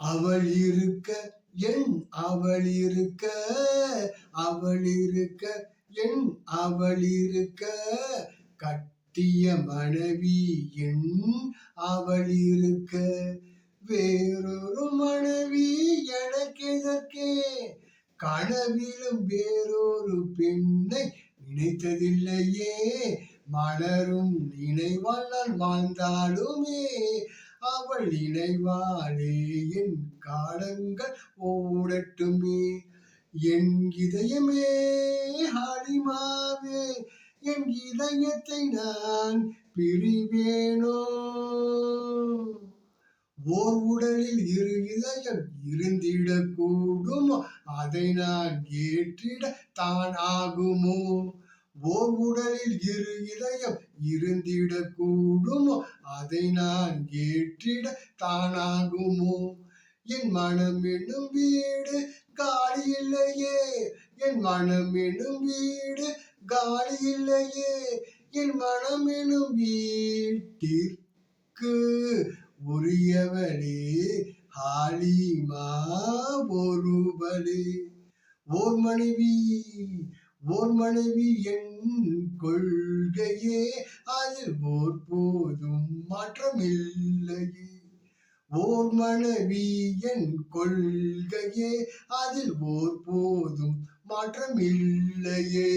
அவள் இருக்க என் அவள் இருக்க அவள் இருக்க என் அவள் இருக்க கட்டிய மனைவி என் அவள் இருக்க வேறொரு மனைவி எனக்கு எதற்கே கனவிலும் வேறொரு பெண்ணை நினைத்ததில்லையே. மலரும் நினைவால் நான் வாழ்ந்தாலுமே அவள் நினைவாலே என் காலங்கள் ஓடட்டுமே. என் இதயமே ஹாலிமாவே என் இதயத்தை நான் பிரிவேனோ. ஓர் உடலில் இரு இதயம் இருந்திடக்கூடுமோ அதை நான் ஏற்றிட தான் ஆகுமோ. ஓர் உடலில் இரு இதயம் இருந்திடக்கூடும். அதை நான் ஏற்றிட தானாகுமோ? என் மனம் எனும் வீடு காலி இல்லையே. என் மனம் எனும் வீடு காலி இல்லையே. என் மனம் எனும் வீட்டிற்கு உரியவளே ஹாலிமா ஒருவளே. ஓர் மனைவி ஓர் மனைவி என் கொள்கையே அதில் ஓர் போதும் மாற்றம் இல்லையே ஓர் மனைவி என் கொள்கையே அதில் ஓர் போதும் மாற்றம் இல்லையே